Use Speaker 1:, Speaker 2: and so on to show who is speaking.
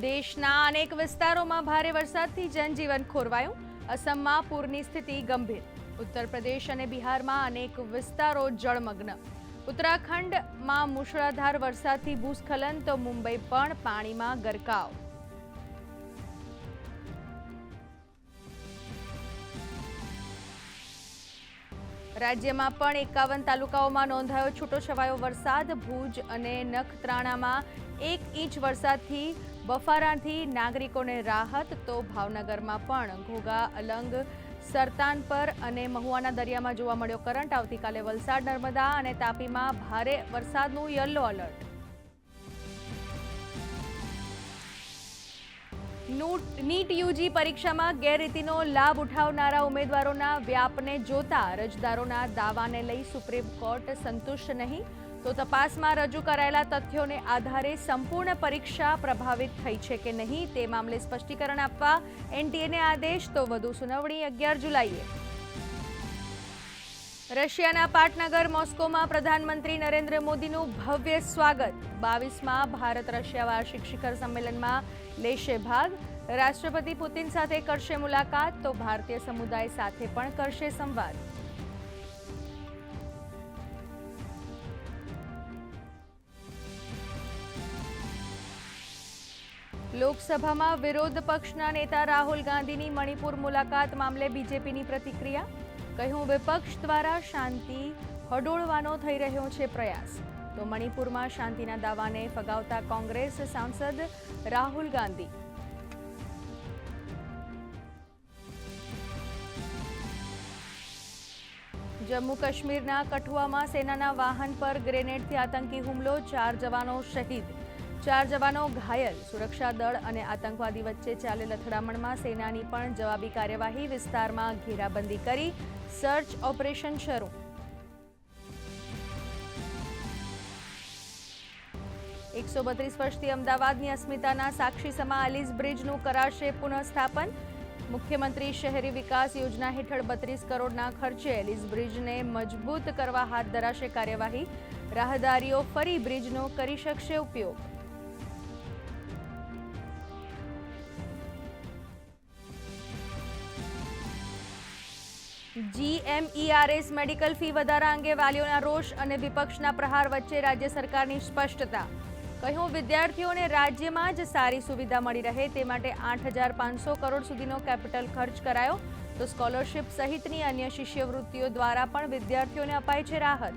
Speaker 1: દેશના અનેક વિસ્તારોમાં ભારે વરસાદથી જનજીવન ખોરવાયું. અસમમાં પૂરની સ્થિતિ ગંભીર. ઉત્તર પ્રદેશ અને બિહારમાં અનેક વિસ્તારો જળમગ્ન. ઉત્તરાખંડમાં મુશળાધાર વરસાદથી ભૂસ્ખલન, તો મુંબઈ પણ પાણીમાં ગરકાવ. રાજ્યમાં પણ એકાવન તાલુકાઓમાં નોંધાયો છૂટોછવાયો વરસાદ. ભુજ અને નખત્રાણામાં એક ઇંચ વરસાદથી બફારાથી નાગરિકોને રાહત તો ભાવનગરમાં પણ ઘોઘા, અલંગ, સરતાન પર અને મહુવાના દરિયામાં જોવા મળ્યો કરંટ. આવતીકાલે વલસાડ, નર્મદા અને તાપીમાં ભારે વરસાદનું યલો અલર્ટ નૂટ- યુજી પરીક્ષામાં ગેરરીતિનો લાભ ઉઠાવનારા ઉમેદવારોના વ્યાપને જોતા અરજદારોના દાવાને લઈ સુપ્રીમ કોર્ટ સંતુષ્ટ નહીં. તો તપાસમાં રજૂ કરાયેલા તથ્યોને આધારે સંપૂર્ણ પરીક્ષા પ્રભાવિત થઈ છે કે નહીં તે મામલે સ્પષ્ટીકરણ આપવા એનટીએને આદેશ, તો વધુ સુનાવણી અગિયાર જુલાઈએ. રશિયાના પાટનગર, મોસ્કોમાં પ્રધાનમંત્રી નરેન્દ્ર મોદીનું ભવ્ય સ્વાગત. બાવીસમાં ભારત રશિયા વાર્ષિક શિખર સંમેલનમાં લેશે ભાગ. રાષ્ટ્રપતિ પુતિન સાથે કરશે મુલાકાત, તો ભારતીય સમુદાય સાથે પણ કરશે સંવાદ. લોકસભામાં વિરોધ પક્ષના નેતા રાહુલ ગાંધીની મણિપુર મુલાકાત મામલે બીજેપીની પ્રતિક્રિયા? કહ્યું, વિપક્ષ દ્વારા શાંતિ હડોળવાનો થઈ રહ્યો છે પ્રયાસ. તો મણિપુરમાં શાંતિના દાવાને ફગાવતા કોંગ્રેસ સાંસદ રાહુલ ગાંધી. જમ્મુ કાશ્મીરના કઠુઆમાં સેનાના વાહન પર ગ્રેનેડથી આતંકી હુમલો, ચાર જવાનો શહીદ. ચાર જવાનો ઘાયલ. સુરક્ષા દળ અને આતંકવાદી વચ્ચે ચાલેલ અથડામણમાં સેનાની પણ જવાબી કાર્યવાહી વિસ્તારમાં ઘેરાબંધી કરી સર્ચ ઓપરેશન શરૂ. એકસો બત્રીસ વર્ષથી અમદાવાદની અસ્મિતાના સાક્ષી સમા અલીઝ બ્રિજનું કરાશે પુનઃસ્થાપન. મુખ્યમંત્રી શહેરી વિકાસ યોજના હેઠળ બત્રીસ કરોડના ખર્ચે એલિઝ બ્રિજને મજબૂત કરવા હાથ ધરાશે કાર્યવાહી. રાહદારીઓ ફરી બ્રિજનો કરી શકશે ઉપયોગ. જીએમઈઆરએસ મેડિકલ ફી વધારા અંગે વાલીઓના રોષ અને વિપક્ષના પ્રહાર વચ્ચે રાજ્ય સરકારની સ્પષ્ટતા. કહ્યું, વિદ્યાર્થીઓને રાજ્યમાં જ સારી સુવિધા મળી રહે તે માટે આઠ કરોડ સુધીનો કેપિટલ ખર્ચ કરાયો. તો સ્કોલરશિપ સહિતની અન્ય શિષ્યવૃત્તિઓ દ્વારા પણ વિદ્યાર્થીઓને અપાય છે રાહત.